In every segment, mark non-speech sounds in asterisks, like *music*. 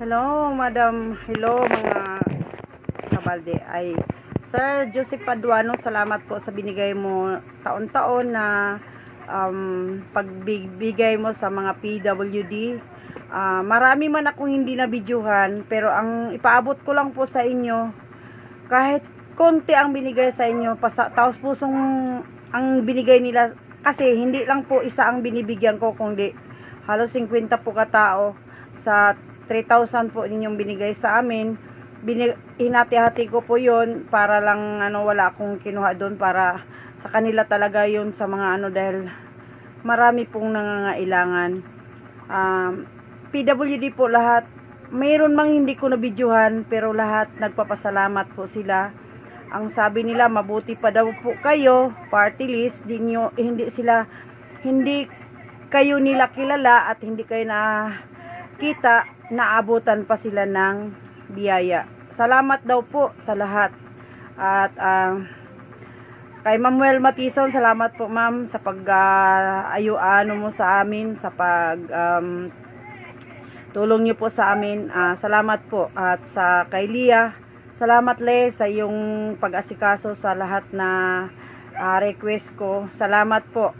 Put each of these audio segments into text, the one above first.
Hello, Madam. Hello, mga kabalde. Ay, Sir Joseph Paduano, salamat po sa binigay mo taon-taon na um, pagbigay mo sa mga PWD. Ah, marami man akong hindi nabidyuhan, pero ang ipaabot ko lang po sa inyo, kahit konti ang binigay sa inyo, pasa, taos pusong ang binigay nila, kasi hindi lang po isa ang binibigyan ko, kundi halos 50 po katao sa 3,000 po ninyong binigay sa amin. Hinati-hati ko po yon para lang ano wala akong kinuha doon para sa kanila talaga yon sa mga ano dahil marami pong nangangailangan. Um, PWD po lahat. Mayroon mang hindi ko nabidyuhan pero lahat nagpapasalamat po sila. Ang sabi nila mabuti pa daw po kayo, party list, di nyo, eh, hindi sila hindi kayo nila kilala at hindi kayo na kita naabutan pa sila ng biyaya. Salamat daw po sa lahat. At ah, kay Manuel Matison, salamat po ma'am sa pag ah, ayo-ano mo sa amin sa pag um, tulong niyo po sa amin. Ah, salamat po at sa kay Lia, salamat le sa yung pag-asikaso sa lahat na ah, request ko. Salamat po.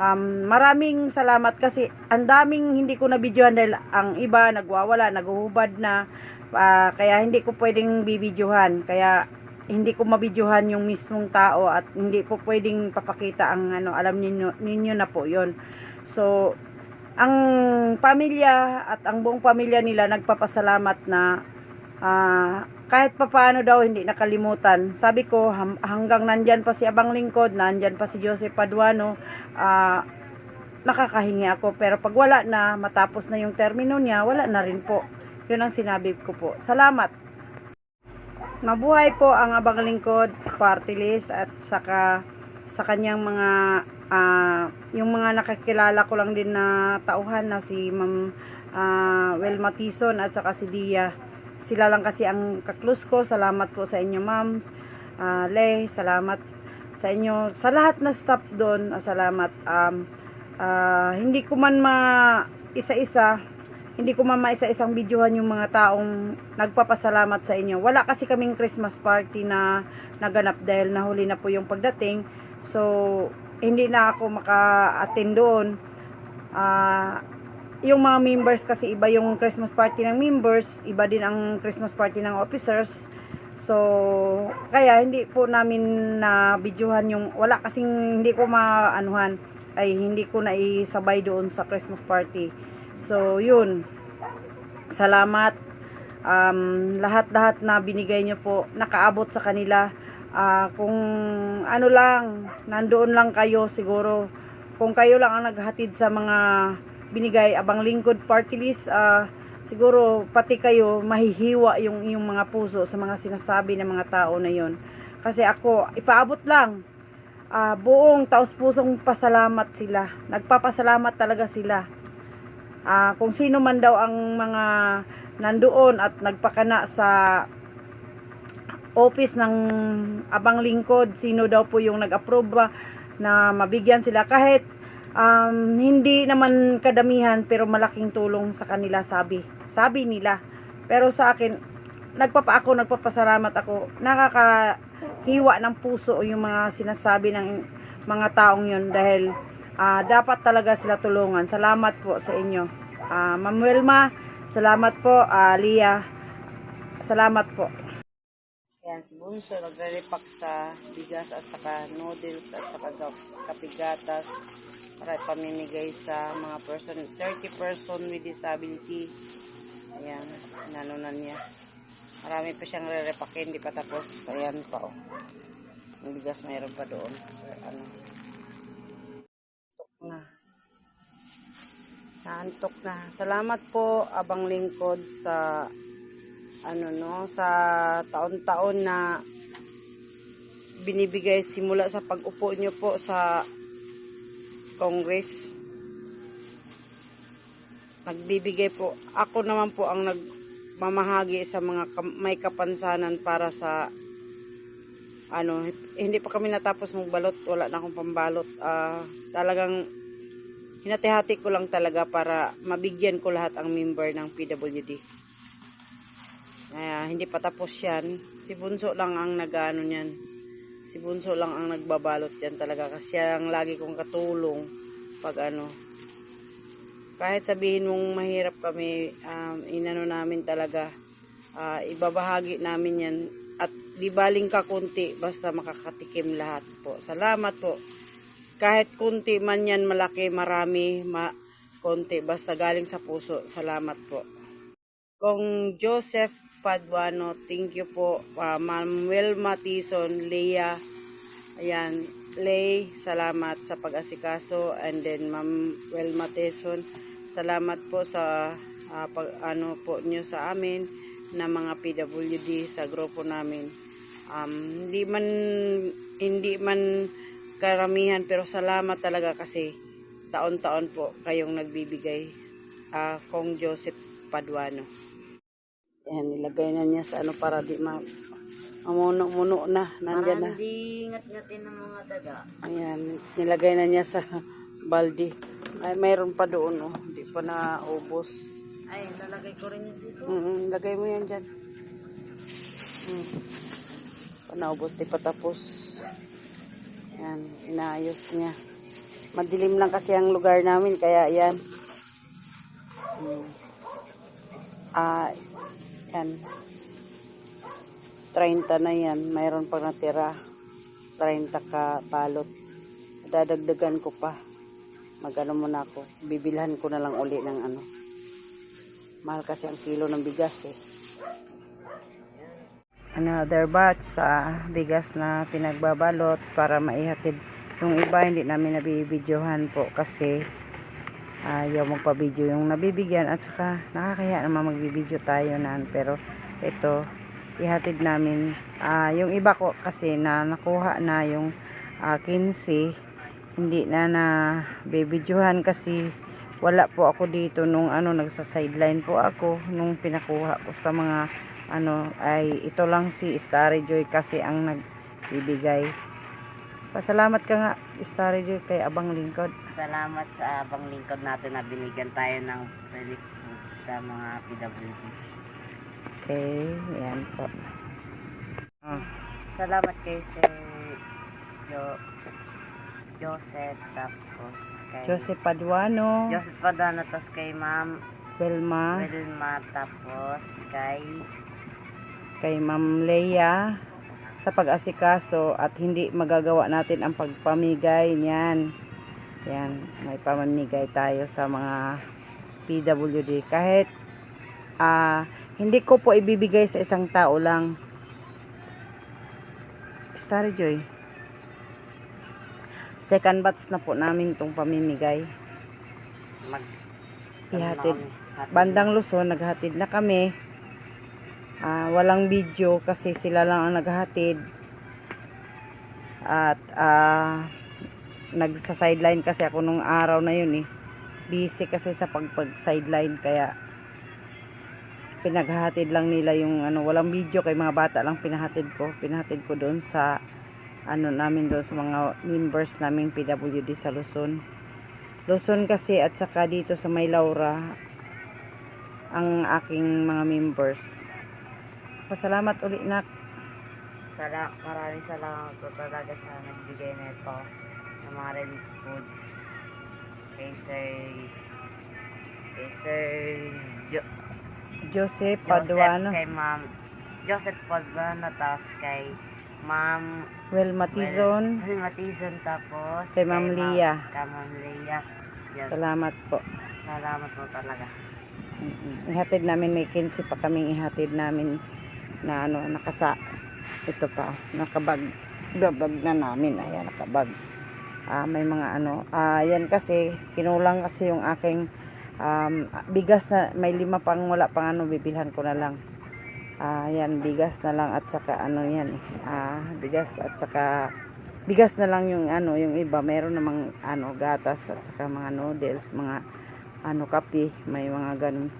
Um, maraming salamat kasi ang daming hindi ko nabidyohan dahil ang iba nagwawala, naguhubad na. Ah, kaya hindi ko pwedeng bibidyohan. Kaya hindi ko mabidyohan yung mismong tao at hindi po pwedeng papakita ang ano alam ninyo, ninyo na po yon so ang pamilya at ang buong pamilya nila nagpapasalamat na ah, kahit papaano daw hindi nakalimutan. Sabi ko hanggang nandyan pa si Abang Lingkod, nandyan pa si Joseph Paduano, ah, nakakahingi ako. Pero pag wala na, matapos na yung termino niya, wala na rin po. Yun ang sinabi ko po. Salamat. Mabuhay po ang Abang Lingkod party list at saka sa kanyang mga ah, yung mga nakakilala ko lang din na tauhan na si Ma'am ah, Welma Tison at saka si Dia. Sila lang kasi ang kaklus ko. Salamat po sa inyo, Ma'am. Ah, Le, salamat sa inyo. Sa lahat na staff doon, ah, salamat. Um, ah, hindi ko man ma isa-isa hindi ko man maisa-isang videohan yung mga taong nagpapasalamat sa inyo. Wala kasi kaming Christmas party na naganap dahil nahuli na po yung pagdating. So, hindi na ako maka-attend doon. Ah, yung mga members kasi iba yung Christmas party ng members, iba din ang Christmas party ng officers. So, kaya hindi po namin na videohan yung wala kasing hindi ko maanuhan ay hindi ko na isabay doon sa Christmas party. So, yun. Salamat. Um, lahat-lahat na binigay nyo po, nakaabot sa kanila. Ah, kung ano lang, nandoon lang kayo siguro. Kung kayo lang ang naghatid sa mga binigay abang lingkod party list, ah, siguro pati kayo mahihiwa yung yung mga puso sa mga sinasabi ng mga tao na yon. Kasi ako, ipaabot lang. Ah, buong taos pusong pasalamat sila. Nagpapasalamat talaga sila. Ah, kung sino man daw ang mga nandoon at nagpakana sa office ng abang lingkod, sino daw po yung nag-approve na mabigyan sila kahit um, hindi naman kadamihan pero malaking tulong sa kanila sabi. Sabi nila. Pero sa akin, nagpapa ako, nagpapasalamat ako. Nakakahiwa ng puso yung mga sinasabi ng mga taong yun dahil ah, dapat talaga sila tulungan. Salamat po sa inyo. Ah, Ma'am Wilma, salamat po. Ah, Lia, salamat po. Yan, si Bunso nagre-repack sa bigas at saka noodles at saka kap- kapigatas para pamimigay sa mga person, 30 person with disability. Ayan, nanunan niya. Marami pa siyang re-repack, hindi pa tapos. Ayan pa, oh. Yung bigas mayroon pa doon. So, ano, Antok na. Naantok na. Salamat po, Abang Lingkod, sa ano no, sa taon-taon na binibigay simula sa pag-upo nyo po sa Congress. Nagbibigay po. Ako naman po ang nagmamahagi sa mga may kapansanan para sa ano, hindi pa kami natapos magbalot, wala na akong pambalot. Ah, talagang hinati-hati ko lang talaga para mabigyan ko lahat ang member ng PWD. Kaya hindi pa tapos yan. Si Bunso lang ang nag-ano niyan. Si Bunso lang ang nagbabalot yan talaga kasi ang lagi kong katulong pag ano. Kahit sabihin mong mahirap kami, um, inano namin talaga, ah, ibabahagi namin yan at di baling ka kunti basta makakatikim lahat po. Salamat po. Kahit kunti man yan, malaki, marami, ma konti, basta galing sa puso. Salamat po. Kung Joseph Paduano, thank you po. Uh, Ma'am Wilma Tison, Leah, ayan, Lay, salamat sa pag-asikaso. And then Ma'am Wilma Tison, salamat po sa ah, pag, ano po nyo sa amin na mga PWD sa grupo namin. Um, hindi man hindi man karamihan pero salamat talaga kasi taon-taon po kayong nagbibigay ah kong Joseph Paduano. Yan, nilagay na niya sa ano para di ma mamuno-muno na. Nandyan na. Hindi ingat-ngatin ng mga daga. Ayan, nilagay na niya sa baldi. Ay, mayroon pa doon, oh. Hindi pa naubos. Ay, lalagay ko rin dito. Mm, lagay mo yan dyan. Mm. Pa naubos, di pa tapos. Yan, inaayos niya. Madilim lang kasi ang lugar namin, kaya yan. Mm. Ah, yan. 30 na yan. Mayroon pang natira. 30 ka balot. Dadagdagan ko pa. Magano muna ako. Bibilhan ko na lang uli ng ano. Mahal kasi ang kilo ng bigas eh. Another batch sa bigas na pinagbabalot para maihatid. Yung iba hindi namin nabibidyohan po kasi ayaw magpa-video yung nabibigyan at saka nakakaya naman magbibideo tayo nan. Pero ito ihatid namin ah yung iba ko kasi na nakuha na yung ah, 15 hindi na na bibidyohan kasi wala po ako dito nung ano nagsa sideline po ako nung pinakuha ko sa mga ano ay ito lang si Starry Joy kasi ang nagbibigay pasalamat ka nga Starry Joy kay Abang Lingkod. Salamat sa abang lingkod natin na binigyan tayo ng relief sa mga PWD. okay yan po. Ah, Salamat kay Sir jo Joseph tapos kay Joseph Paduano. Joseph Padano tapos kay Ma'am Belma Wilma tapos kay kay Ma'am Leia sa pag-asikaso at hindi magagawa natin ang pagpamigay niyan. Yan, may pamamigay tayo sa mga PWD. Kahit ah hindi ko po ibibigay sa isang tao lang. Starry Joy. Second batch na po namin itong pamimigay. mag Ihatid. ano kami, Bandang Luzon, naghatid na kami. Ah, walang video kasi sila lang ang naghatid. At ah, nagsa-sideline kasi ako nung araw na yun eh. Busy kasi sa pagpag-sideline kaya pinaghatid lang nila yung ano, walang video kay mga bata lang pinahatid ko. Pinahatid ko doon sa ano namin doon sa mga members naming PWD sa Luzon. Luzon kasi at saka dito sa May Laura ang aking mga members. Pasalamat uli nak. Sala, maraming salamat po talaga sa nagbigay nito sa mga relief foods kay Sir kay Sir jo, Joseph Joseph Paduano, kay Ma'am Joseph Paduano tapos kay Ma'am Well Matizon. Well, Matizon tapos Kay Ma'am Lia. Kay Ma'am Lia. Yan. Salamat po. Salamat po talaga. Ihatid namin may 15 pa kaming ihatid namin na ano nakasa ito pa nakabag babag na namin. Ayan nakabag. Ah may mga ano yan kasi kinulang kasi yung aking um, bigas na may lima pang wala pang ano bibilhan ko na lang. Yan bigas na lang at saka ano yan ah bigas at saka bigas na lang yung ano yung iba. Meron namang ano gatas at saka mga noodles mga ano kape may mga ganun.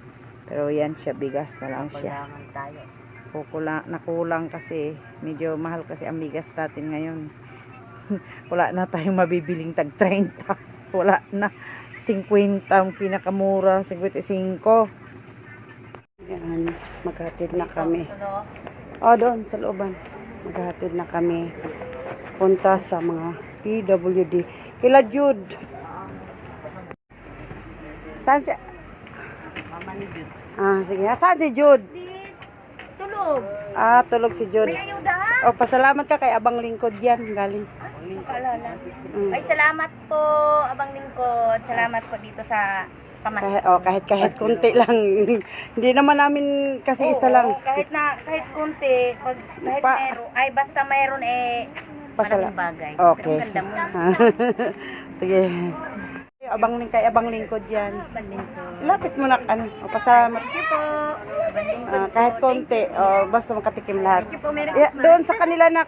Pero yan siya bigas na lang siya. Tayo. Kukulang, nakulang kasi medyo mahal kasi ang bigas natin ngayon *laughs* wala na tayong mabibiling tag 30 *laughs* wala na 50 ang pinakamura 55 Yan, maghatid na kami. Oh, doon sa looban. Maghatid na kami. Punta sa mga PWD. Kila Jude. Saan si... Mama ni Jude. Ah, sige. Saan si Jude? Tulog. Ah, tulog si Jude. May ayuda. Oh, pasalamat ka kay Abang Lingkod yan. Galing. Paalala. Mm. Ay, salamat po, Abang Lingkod. Salamat po dito sa. Kahit, oh, kahit kahit kunti lang. *laughs* Hindi naman namin kasi isa Oo, lang. Kahit na, kahit kunti, pag, kahit Pa- meron, ay basta mayroon eh, Pasala- malaking bagay. Okay. Pero ang ganda mo. *laughs* sige. Abang ling kay Abang Lingkod yan. Abang Lingkod. Lapit mo na ano, pasalamat. Thank you po. Ah, kahit konti, oh, basta makatikim lahat. Thank you po. Merry Yeah, Christmas. doon sa kanila na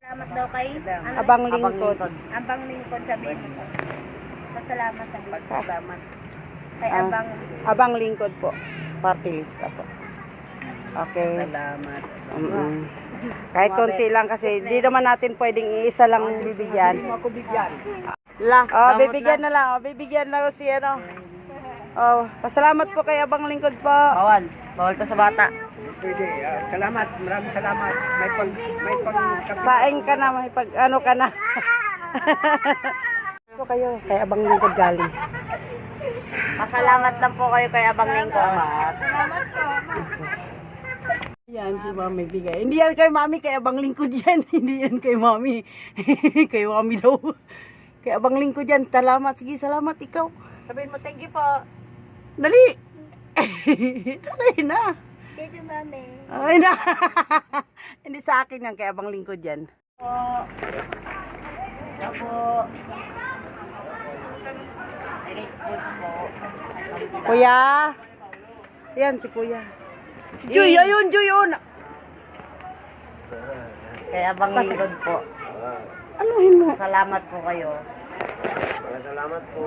Salamat daw kay ano, Abang Abang Lingkod. Abang Lingkod sabihin mo. Pasalamat sa Lingkod. Salamat. Kay Ah. Abang Abang Lingkod po. Party list ako. Okay. Salamat. Mm-mm. Kahit konti lang kasi di naman natin pwedeng iisa lang bibigyan. La, Oh, bibigyan na lang. Oh, bibigyan na si ano. Oh, pasalamat po kay Abang Lingkod po. Bawal. Bawal to sa bata. Pwede. ah, salamat. Maraming salamat. May pag may pag Saing ka na, may pag ano ka na. po *laughs* kayo kay Abang Lingkod galing. Pasalamat lang po kayo kay Abang Lingkod. Yan si Mami bigay. Hindi yan kay Mami, kay Abang Lingkod yan. *laughs* Hindi yan kay Mami. *laughs* kay Mami daw. Kay Abang Lingkod yan. Salamat. Sige, salamat ikaw. Sabihin mo, thank you po. Dali. *laughs* Dali na. Thank you, mami. Ay na. *laughs* Hindi sa akin yan, kay Abang Lingkod yan. Po. Po. Kuya. Yan si Kuya. Joy, ayun, Joy, yun. Kay Abang Lingkod po. Anuhin mo. Salamat po kayo. Maraming salamat po.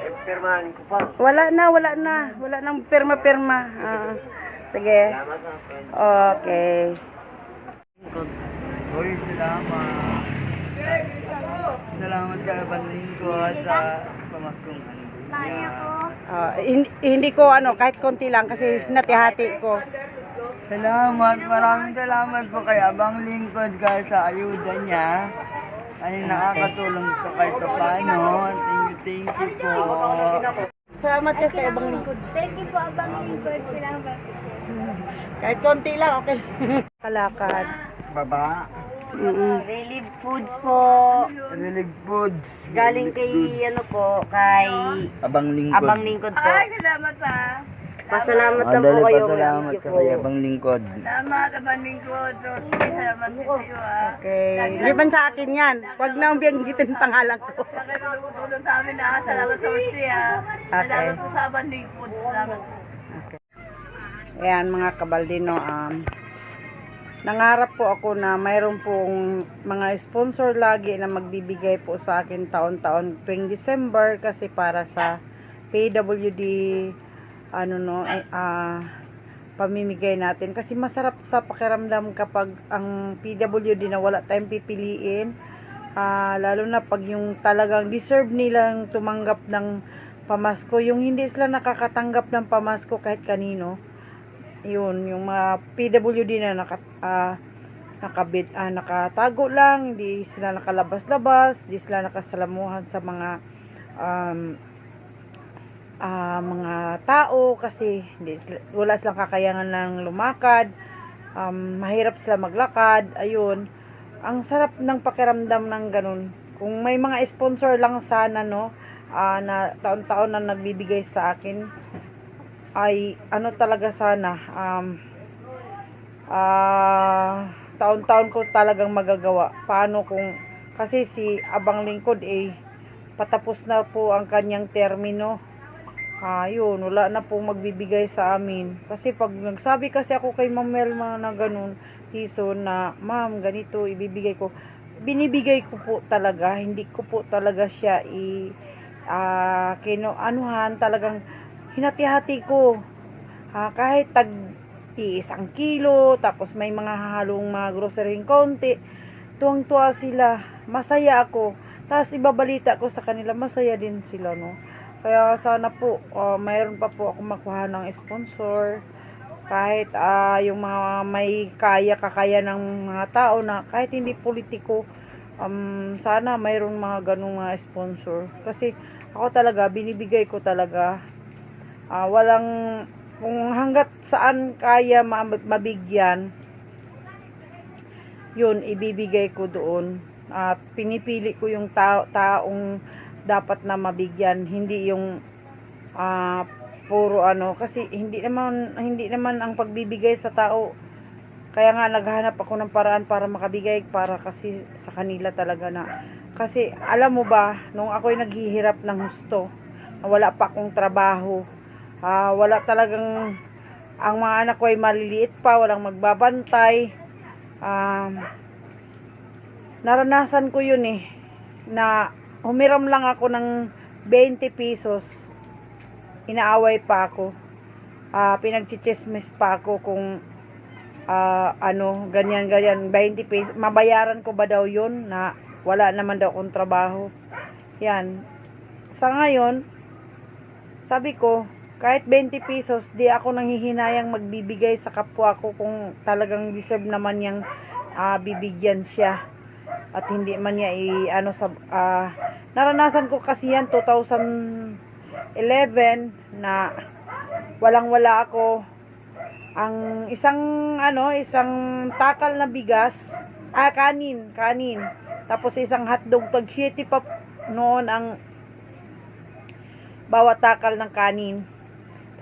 Eh, Pirmahan ko pa. Wala na, wala na. Wala nang pirma-pirma. Ah, sige. Salamat na. friend. Okay. Uy, salamat. Salamat ka Abang Lingkod sa pamaskong ano. Ah, hindi, hindi ko ano, kahit konti lang kasi natihati ko. Salamat, maraming salamat po kay Abang Lingkod ka sa ayuda niya. Ay nakakatulong sa kahit paano. Thank you, thank you po. Salamat ka kay Abang Lingkod. Thank you po, Abang Lingkod. Salamat. Kahit konti lang, okay. Kalakad. Baba. Mm-mm. Relief foods po. Relief food. Galing kay ano po, kay Abang Lingkod. Abang Lingkod po. salamat pa. Pasalamat lang po Madali kayo. pa salamat Thank you ka po. kay Abang Lingkod. Salamat, Abang Lingkod. Salamat sa iyo, ah. Okay. Man sa akin yan. Huwag na biyanggitin pangalan ko. Nakatulong sa amin na. Salamat sa Usti, ah. Okay. po sa Abang Lingkod. Salamat. Ayan mga kabaldino, um, nangarap po ako na mayroon pong mga sponsor lagi na magbibigay po sa akin taon-taon tuwing December kasi para sa PWD ano no ah, pamimigay natin. Kasi masarap sa pakiramdam kapag ang PWD na wala tayong pipiliin Ah, lalo na pag yung talagang deserve nilang tumanggap ng pamasko. Yung hindi sila nakakatanggap ng pamasko kahit kanino yun, yung mga PWD na naka, ah, nakabit, ah, nakatago lang, hindi sila nakalabas-labas, hindi sila nakasalamuhan sa mga um, ah, mga tao kasi hindi, wala silang kakayangan ng lumakad, um, mahirap sila maglakad, ayun. Ang sarap ng pakiramdam ng ganun. Kung may mga sponsor lang sana, no, ah, na taon-taon na nagbibigay sa akin, ay ano talaga sana um ah taon-taon ko talagang magagawa paano kung kasi si Abang Lingkod eh patapos na po ang kanyang termino ah yun wala na po magbibigay sa amin kasi pag nagsabi kasi ako kay Ma'am Melma na ganun tiso na ma'am ganito ibibigay ko binibigay ko po talaga hindi ko po talaga siya i ah kino anuhan talagang hinati-hati ko. Ah, kahit tag isang kilo, tapos may mga hahalong mga grocery konti, tuwang-tuwa sila, masaya ako. Tapos ibabalita ko sa kanila, masaya din sila, no. Kaya sana po, ah, mayroon pa po ako makuha ng sponsor. Kahit ah, yung mga may kaya kakaya ng mga tao na kahit hindi politiko, um, sana mayroong mga ganong mga sponsor. Kasi ako talaga, binibigay ko talaga. Ah, walang, kung hanggat saan kaya ma- mabigyan, yun, ibibigay ko doon. At pinipili ko yung tao, taong dapat na mabigyan, hindi yung ah, puro ano kasi hindi naman hindi naman ang pagbibigay sa tao. Kaya nga naghahanap ako ng paraan para makabigay para kasi sa kanila talaga na. Kasi alam mo ba nung ako'y naghihirap ng husto na wala pa akong trabaho ah, wala talagang ang mga anak ko ay maliliit pa walang magbabantay um, naranasan ko yun eh na humiram lang ako ng 20 pesos. Inaaway pa ako. Ah pinagchichismis pa ako kung ah, ano ganyan ganyan. 20 pesos. Mabayaran ko ba daw yun na wala naman daw akong trabaho? Yan. Sa ngayon sabi ko kahit 20 pesos di ako nanghihinayang magbibigay sa kapwa ko kung talagang deserve naman niyang ah, bibigyan siya at hindi man niya i ano sa ah, naranasan ko kasi yan 2011 na walang wala ako. Ang isang ano isang takal na bigas ah kanin kanin. Tapos isang hotdog tag 7 pa noon ang bawat takal ng kanin.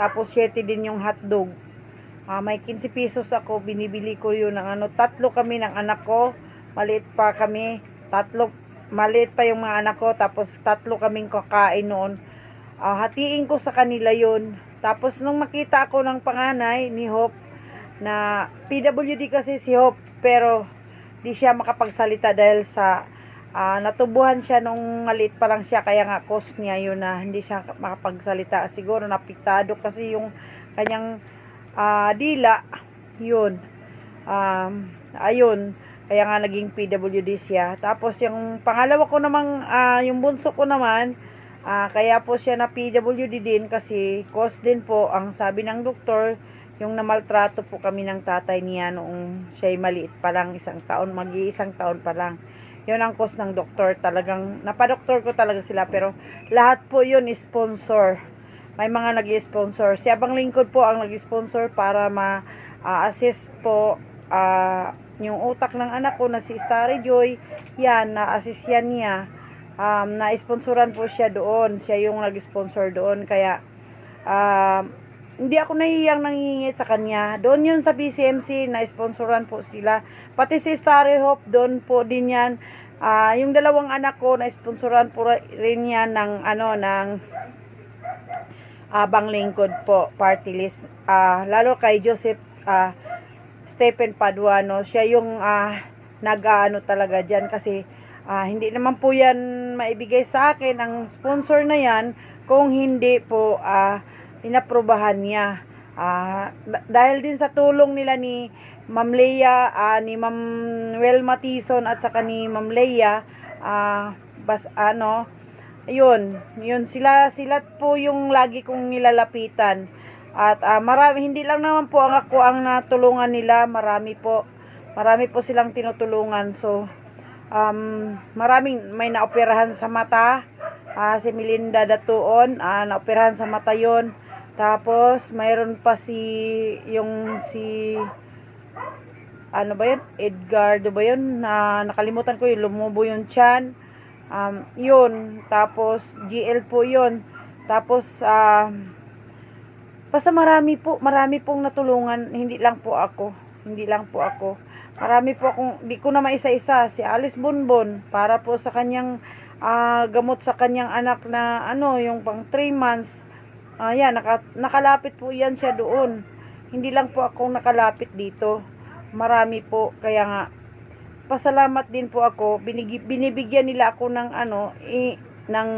Tapos 7 din yung hotdog. Ah, may 15 pesos ako binibili ko yun ng ano tatlo kami ng anak ko maliit pa kami. Tatlo maliit pa yung mga anak ko. Tapos tatlo kaming kakain noon. Ah, hatiin ko sa kanila yun. Tapos nung makita ako ng panganay ni Hope na PWD kasi si Hope pero di siya makapagsalita dahil sa ah, natubuhan siya nung maliit pa lang siya. Kaya nga cause niya yun na hindi siya makapagsalita. Siguro napiktado kasi yung kanyang ah, dila. Yun. Um, ayun kaya nga naging PWD siya tapos yung pangalawa ko namang ah, yung bunso ko naman Ah, kaya po siya na PWD din kasi cause din po ang sabi ng doktor yung namaltrato po kami ng tatay niya noong siya'y maliit pa lang isang taon, mag-iisang taon pa lang. Yun ang cause ng doktor talagang, napadoktor ko talaga sila pero lahat po yun sponsor. May mga nag-sponsor. Si Abang Lingkod po ang nag-sponsor para ma-assist po ah, yung utak ng anak ko na si Starry Joy. Yan, na-assist yan niya um, na-sponsoran po siya doon. Siya yung nag-sponsor doon. Kaya, um, hindi ako nahihiyang nangingi sa kanya. Doon yun sa BCMC, na-sponsoran po sila. Pati si Starry Hope, doon po din yan. Ah, yung dalawang anak ko, na-sponsoran po rin yan ng, ano, ng Abang Lingkod po, party list. Ah, lalo kay Joseph ah, Stephen Paduano, siya yung ah, nag-ano talaga dyan kasi ah, hindi naman po yan maibigay sa akin ang sponsor na yan kung hindi po ah, pinaprobahan niya. Da- dahil din sa tulong nila ni Ma'am Leia, ah, ni Ma'am Welma Tison at saka ni Ma'am Leia, ah, bas ano, yun, yun sila sila po yung lagi kong nilalapitan. At ah, marami hindi lang naman po ang ako ang natulungan nila, marami po. Marami po silang tinutulungan. So um, maraming may naoperahan sa mata. Ah, si Melinda Datuon, ah, naoperahan sa mata yon. Tapos mayroon pa si yung si ano ba yun? Edgar, ba yun? Na, nakalimutan ko yung lumubo yung chan. Um, yun. Tapos, GL po yun. Tapos, um, basta marami po, marami pong natulungan. Hindi lang po ako. Hindi lang po ako. Marami po akong, di ko na maisa-isa. Si Alice Bonbon, para po sa kanyang ah, gamot sa kanyang anak na, ano, yung pang 3 months. Ah, yan, naka, nakalapit po yan siya doon. Hindi lang po akong nakalapit dito. Marami po, kaya nga, pasalamat din po ako. Binig, binibigyan nila ako ng ano, i, ng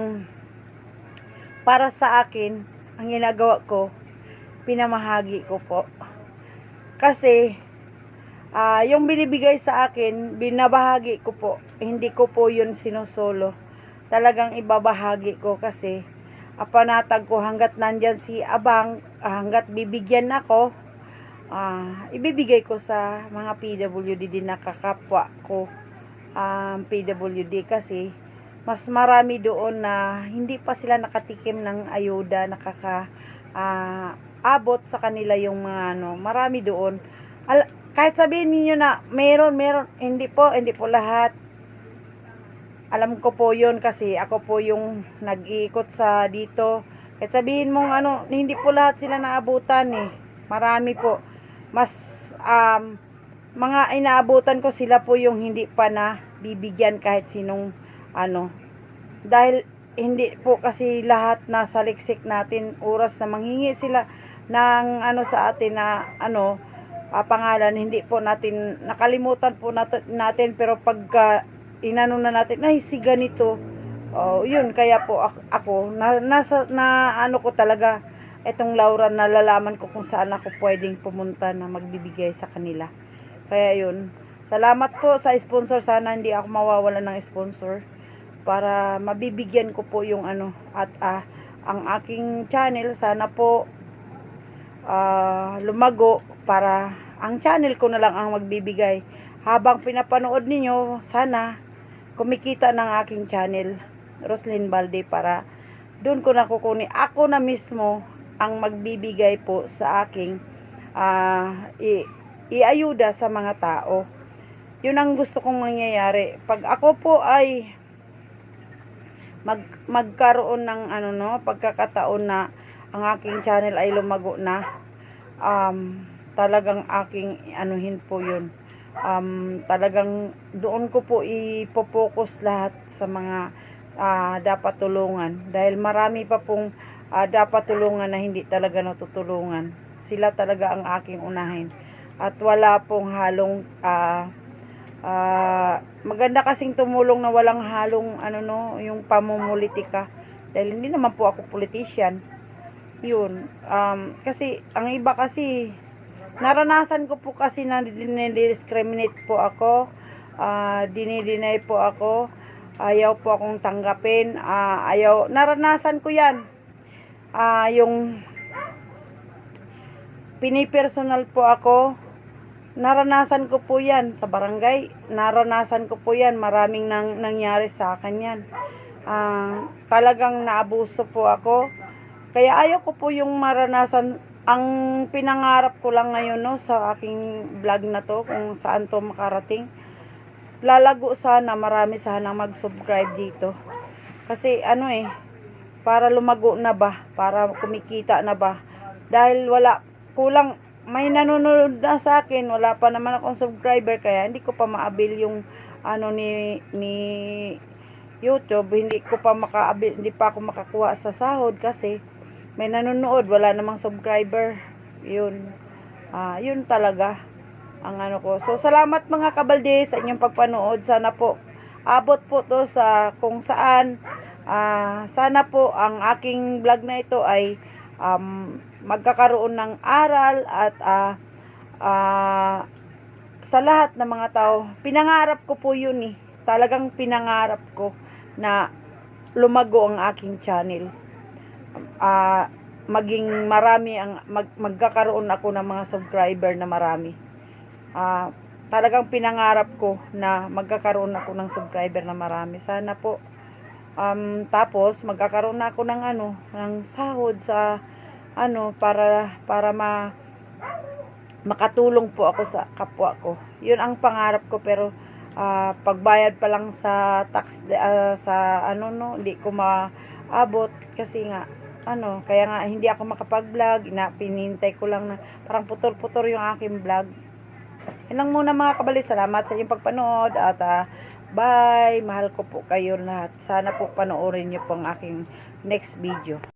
para sa akin, ang ginagawa ko, pinamahagi ko po. Kasi, ah yung binibigay sa akin, binabahagi ko po. Hindi ko po yun sinusolo. Talagang ibabahagi ko kasi, apanatag ko hanggat nandyan si Abang, ah, hanggat bibigyan ako, ah, ibibigay ko sa mga PWD din nakakapwa ko um, PWD kasi mas marami doon na hindi pa sila nakatikim ng ayuda, nakaka ah, abot sa kanila yung mga ano, marami doon. Al- kahit sabihin niyo na meron, meron, hindi po, hindi po lahat. Alam ko po yun kasi ako po yung nag-iikot sa dito. Kahit sabihin mong ano, hindi po lahat sila naabutan eh. Marami po. Mas um, mga inaabutan ko sila po yung hindi pa na bibigyan kahit sinong ano. Dahil hindi po kasi lahat nasa liksik natin oras na manghingi sila ng ano sa atin na ano ah, pangalan hindi po natin nakalimutan po natin, natin pero pagka inano na natin ay si ganito. Oh yun kaya po ak- ako na, nasa na ano ko talaga etong Laura nalalaman ko kung saan ako pwedeng pumunta na magbibigay sa kanila. Kaya yun salamat po sa sponsor. Sana hindi ako mawawala ng sponsor para mabibigyan ko po yung ano at ah, ang aking channel. Sana po ah, lumago para ang channel ko na lang ang magbibigay. Habang pinapanood ninyo sana kumikita ng aking channel Roslyn Balde para doon ko na kukunin ako na mismo ang magbibigay po sa aking ah, i- iayuda sa mga tao. Yun ang gusto kong mangyayari. Pag ako po ay mag magkaroon ng ano no pagkakataon na ang aking channel ay lumago na. Um talagang aking anuhin po yun. Um talagang doon ko po ipopokus lahat sa mga ah, dapat tulungan. Dahil marami pa pong ah, dapat tulungan na hindi talaga natutulungan. Sila talaga ang aking unahin. At wala pong halong ah, Ah, maganda kasing tumulong na walang halong ano no, yung pamumulitika. Dahil hindi naman po ako politician. Yun. Um, kasi ang iba kasi naranasan ko po kasi na dinidiscriminate po ako. Ah, dinidinay po ako. Ayaw po akong tanggapin. Ah, ayaw naranasan ko 'yan. Ah, yung pinipersonal po ako naranasan ko po yan sa barangay. Naranasan ko po yan. Maraming nang, nangyari sa akin yan. Ah, talagang naabuso po ako. Kaya ayaw ko po yung maranasan. Ang pinangarap ko lang ngayon no, sa aking vlog na to, kung saan to makarating. Lalago sana, marami sana mag-subscribe dito. Kasi ano eh, para lumago na ba? Para kumikita na ba? Dahil wala, kulang, may nanonood na sa akin, wala pa naman akong subscriber kaya hindi ko pa maabil yung ano ni ni YouTube, hindi ko pa makaabil, hindi pa ako makakuha sa sahod kasi may nanonood, wala namang subscriber. Yun. Ah, yun talaga ang ano ko. So salamat mga kabalde sa inyong pagpanood. Sana po abot po to sa kung saan ah, sana po ang aking vlog na ito ay um, magkakaroon ng aral at ah, ah, sa lahat ng mga tao. Pinangarap ko po yun eh. Talagang pinangarap ko na lumago ang aking channel. Ah, maging marami ang mag, magkakaroon ako ng mga subscriber na marami. Ah, talagang pinangarap ko na magkakaroon ako ng subscriber na marami. Sana po um, tapos magkakaroon na ako ng ano, ng sahod sa ano para para ma makatulong po ako sa kapwa ko. 'Yun ang pangarap ko pero ah, pagbayad pa lang sa tax ah, sa ano no, hindi ko maabot kasi nga ano, kaya nga hindi ako makapag-vlog, pinintay ko lang na parang putol-putol yung aking vlog. Yan lang muna mga kabalik. Salamat sa inyong pagpanood at ah, bye. Mahal ko po kayo lahat. Sana po panoorin niyo po ang aking next video.